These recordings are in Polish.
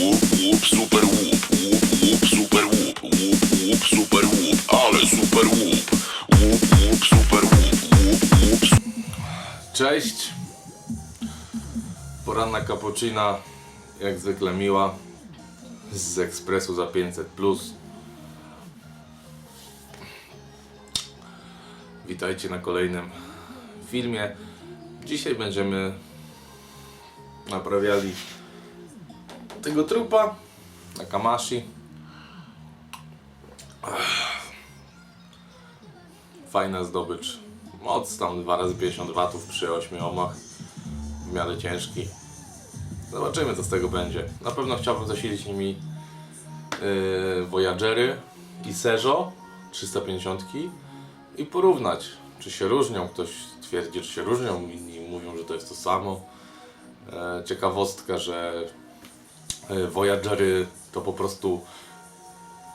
łup, łup, super łup, łup, łup, super łup, łup, łup, super łup, ale super łup, łup, łup, super łup, łup, łup, Cześć. Poranna cappuccina, jak zwykle miła, z ekspresu za 500 plus. Witajcie na kolejnym filmie. Dzisiaj będziemy naprawiali tego trupa na Kamashi. Fajna zdobycz. Moc tam 2 razy 50 watów przy 8 ohmach. W miarę ciężki. Zobaczymy co z tego będzie. Na pewno chciałbym zasilić nimi yy, Voyagery i Sejo 350 i porównać czy się różnią. Ktoś twierdzi, że się różnią, inni mówią, że to jest to samo. E, ciekawostka, że Voyagery to po prostu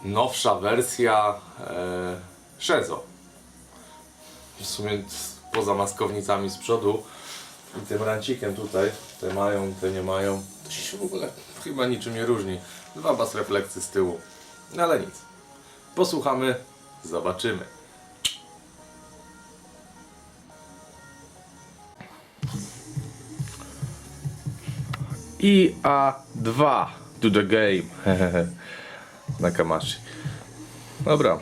nowsza wersja e, w sumie poza maskownicami z przodu i tym rancikiem tutaj, te mają, te nie mają, to się w ogóle chyba niczym nie różni. Dwa bas refleksy z tyłu, no ale nic. Posłuchamy, zobaczymy. I A2 to the game. Na Kamashi. Dobra,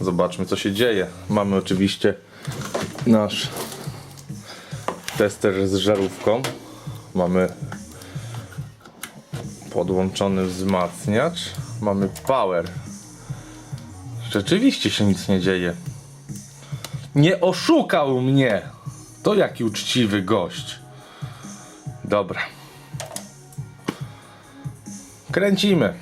Zobaczmy co się dzieje. Mamy oczywiście nasz tester z żarówką. Mamy podłączony wzmacniacz. Mamy power. Rzeczywiście się nic nie dzieje. Nie oszukał mnie. To jaki uczciwy gość. Dobra. Kręcimy.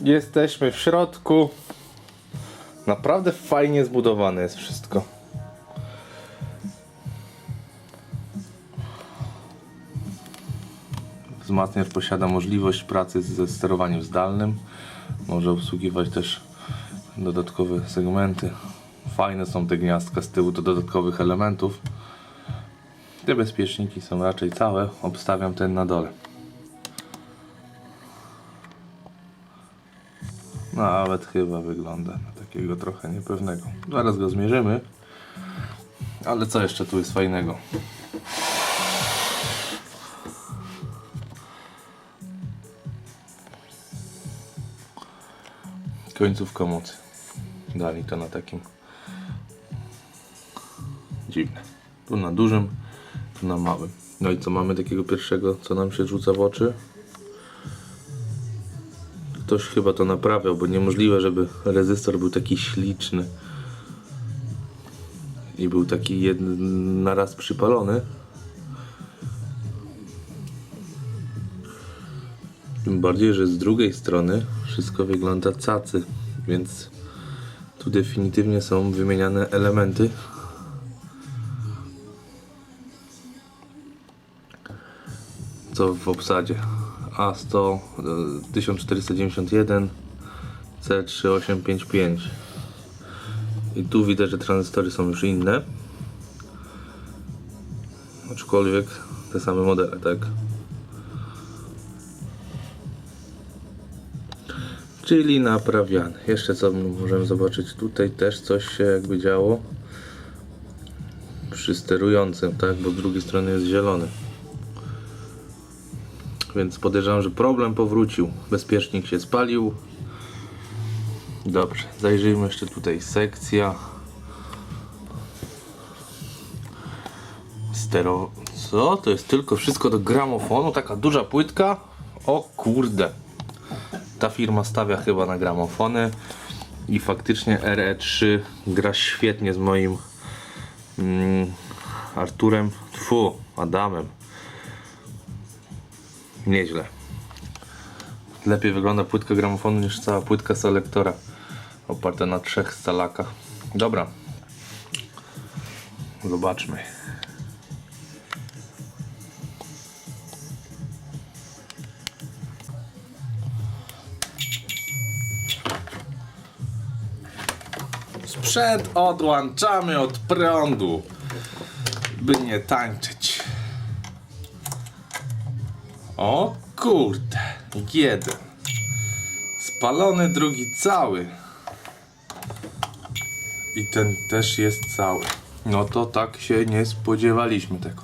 Jesteśmy w środku. Naprawdę fajnie zbudowane jest wszystko. Wzmacniacz posiada możliwość pracy ze sterowaniem zdalnym. Może obsługiwać też dodatkowe segmenty. Fajne są te gniazdka z tyłu do dodatkowych elementów. Te bezpieczniki są raczej całe. Obstawiam ten na dole. Nawet chyba wygląda na takiego trochę niepewnego. Zaraz go zmierzymy. Ale co jeszcze tu jest fajnego? Końcówka mocy. Dali to na takim dziwne. Tu na dużym, tu na małym. No i co mamy takiego pierwszego, co nam się rzuca w oczy? Ktoś chyba to naprawiał, bo niemożliwe, żeby rezystor był taki śliczny i był taki jeden raz przypalony. Bardziej, że z drugiej strony wszystko wygląda cacy, więc tu definitywnie są wymieniane elementy. Co w obsadzie? A100 e, 1491 C3855 i tu widać, że tranzystory są już inne aczkolwiek te same modele, tak? Czyli naprawiane. Jeszcze co możemy zobaczyć tutaj też coś się jakby działo przy sterującym, tak? Bo z drugiej strony jest zielony. Więc podejrzewam, że problem powrócił. Bezpiecznik się spalił. Dobrze, zajrzyjmy jeszcze tutaj. Sekcja. Stero. Co? To jest tylko wszystko do gramofonu? Taka duża płytka? O kurde. Ta firma stawia chyba na gramofony. I faktycznie RE3 gra świetnie z moim mm, Arturem. Tfu, Adamem. Nieźle. Lepiej wygląda płytka gramofonu niż cała płytka selektora oparta na trzech scalakach. Dobra. Zobaczmy. Sprzęt odłączamy od prądu, by nie tańczyć. O kurde, jeden. Spalony, drugi cały. I ten też jest cały. No to tak się nie spodziewaliśmy tego.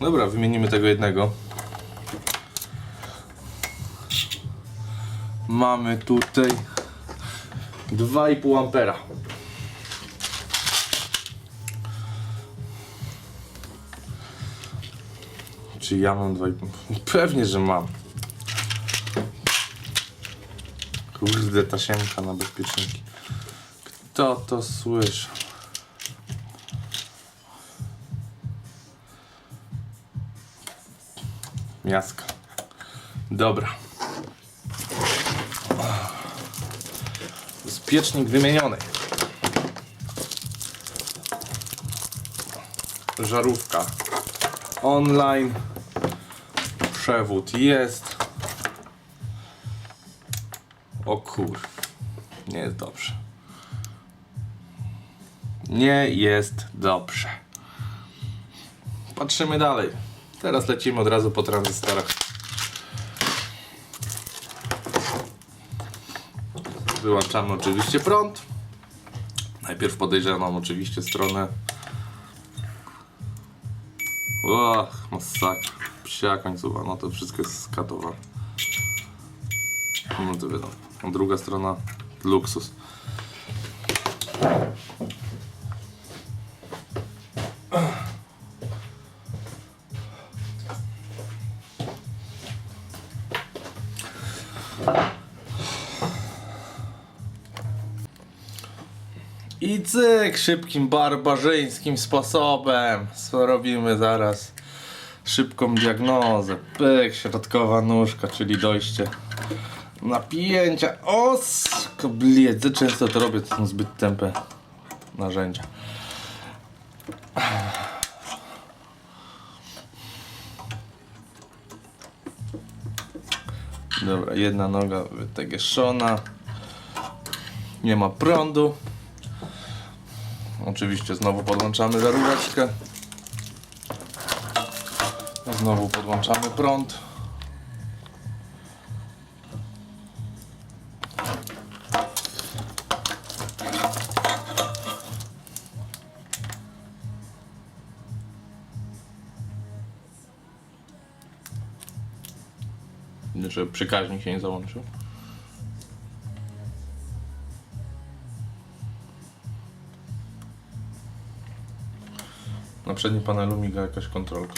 Dobra, wymienimy tego jednego. Mamy tutaj 2,5 ampera. Czy ja mam 2,5? Pewnie, że mam. Kurde, tasiemka na bezpieczniki. Kto to słyszał? Miaska. Dobra. Bezpiecznik wymieniony. Żarówka. Online. Przewód jest. O kur. Nie jest dobrze. Nie jest dobrze. Patrzymy dalej. Teraz lecimy od razu po tranzystorach. Wyłączamy oczywiście prąd. Najpierw podejrzewam oczywiście stronę. Och, masakra. Psia końcowa, no to wszystko jest skatowane. No to wiadomo. A druga strona luksus. I cyk, szybkim, barbarzyńskim sposobem. Robimy zaraz? Szybką diagnozę. Pyk, środkowa nóżka, czyli dojście napięcia. O, kobliedzy. Często to robię, to są zbyt tępe narzędzia. Dobra, jedna noga wytegieszona. Nie ma prądu. Oczywiście znowu podłączamy żaróweczkę. Znowu podłączamy prąd. Żeby przekaźnik się nie załączył. Na przednim panelu miga jakaś kontrolka.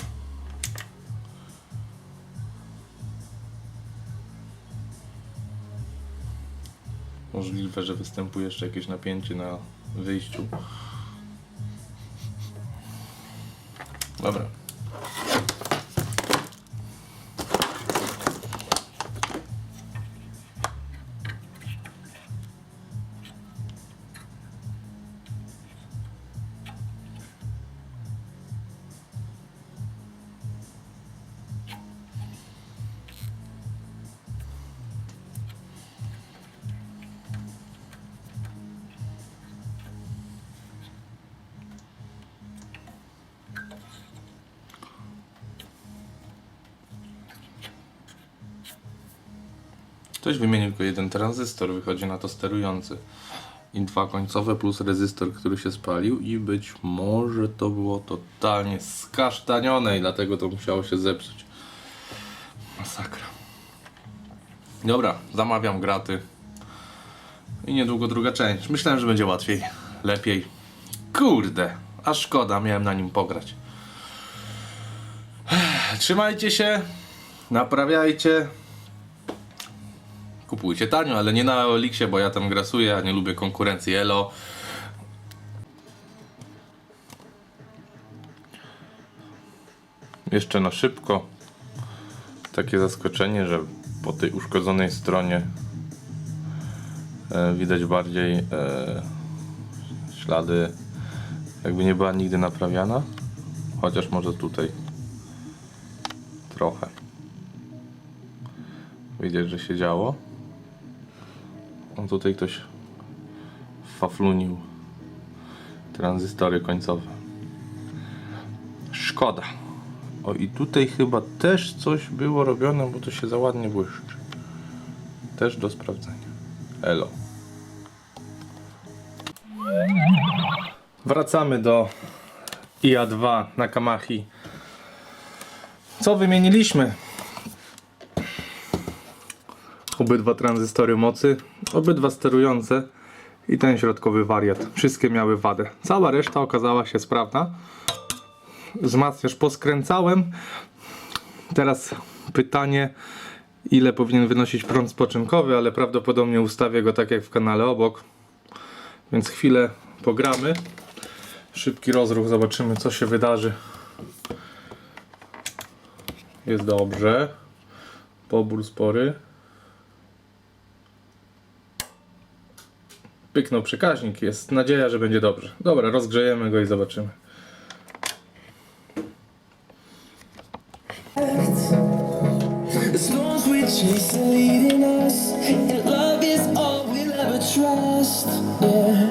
Możliwe, że występuje jeszcze jakieś napięcie na wyjściu. Dobra. Ktoś wymienił tylko jeden tranzystor, wychodzi na to sterujący. I dwa końcowe plus rezystor, który się spalił i być może to było totalnie skasztanione i dlatego to musiało się zepsuć. Masakra. Dobra, zamawiam graty. I niedługo druga część. Myślałem, że będzie łatwiej, lepiej. Kurde, a szkoda, miałem na nim pograć. Trzymajcie się, naprawiajcie. Kupujcie tanio, ale nie na Elixie, bo ja tam grasuję, a nie lubię konkurencji Elo. Jeszcze na szybko. Takie zaskoczenie, że po tej uszkodzonej stronie e, widać bardziej e, ślady, jakby nie była nigdy naprawiana. Chociaż może tutaj trochę. Widać, że się działo. On tutaj ktoś faflunił tranzystory końcowe. Szkoda. O i tutaj chyba też coś było robione, bo to się za ładnie błyszczy. Też do sprawdzenia. Elo. Wracamy do IA2 na Kamachi. Co wymieniliśmy? Obydwa tranzystory mocy, obydwa sterujące i ten środkowy wariat. Wszystkie miały wadę. Cała reszta okazała się sprawna. Wzmacniacz poskręcałem. Teraz pytanie, ile powinien wynosić prąd spoczynkowy, ale prawdopodobnie ustawię go tak jak w kanale obok. Więc chwilę pogramy. Szybki rozruch, zobaczymy co się wydarzy. Jest dobrze. Pobór spory. Pyknął przekaźnik, jest nadzieja, że będzie dobrze. Dobra, rozgrzejemy go i zobaczymy. Yeah,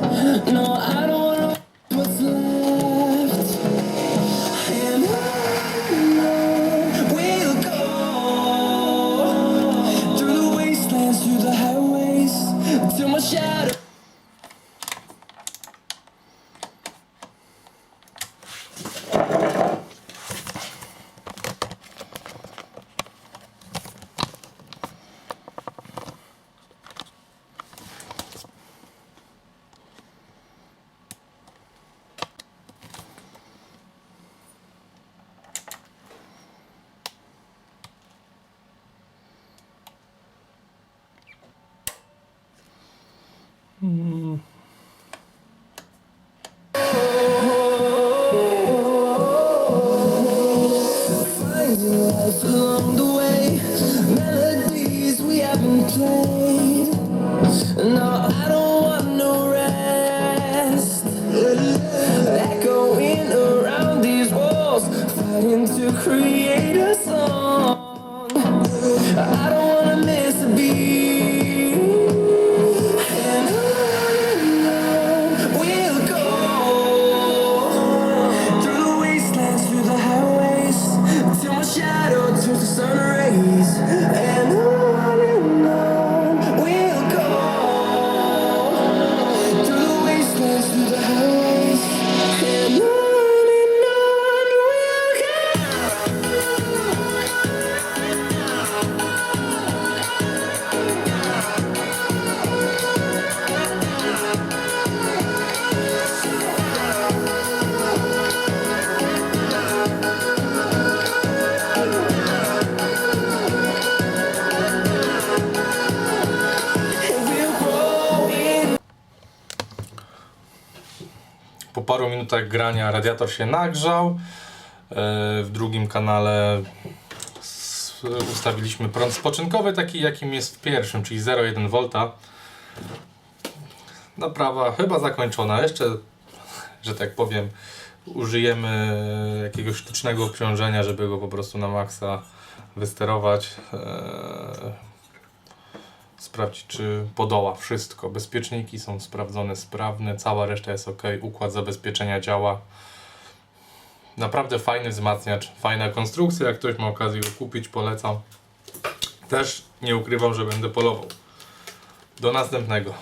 day. Minutach grania radiator się nagrzał. E, W drugim kanale ustawiliśmy prąd spoczynkowy, taki jakim jest w pierwszym, czyli 0,1 V. Naprawa chyba zakończona. Jeszcze, że tak powiem, użyjemy jakiegoś sztucznego obciążenia, żeby go po prostu na maksa wysterować. Sprawdzić, czy podoła wszystko. Bezpieczniki są sprawdzone, sprawne, cała reszta jest ok, układ zabezpieczenia działa. Naprawdę fajny wzmacniacz, fajna konstrukcja. Jak ktoś ma okazję go kupić, polecam. Też nie ukrywam, że będę polował. Do następnego.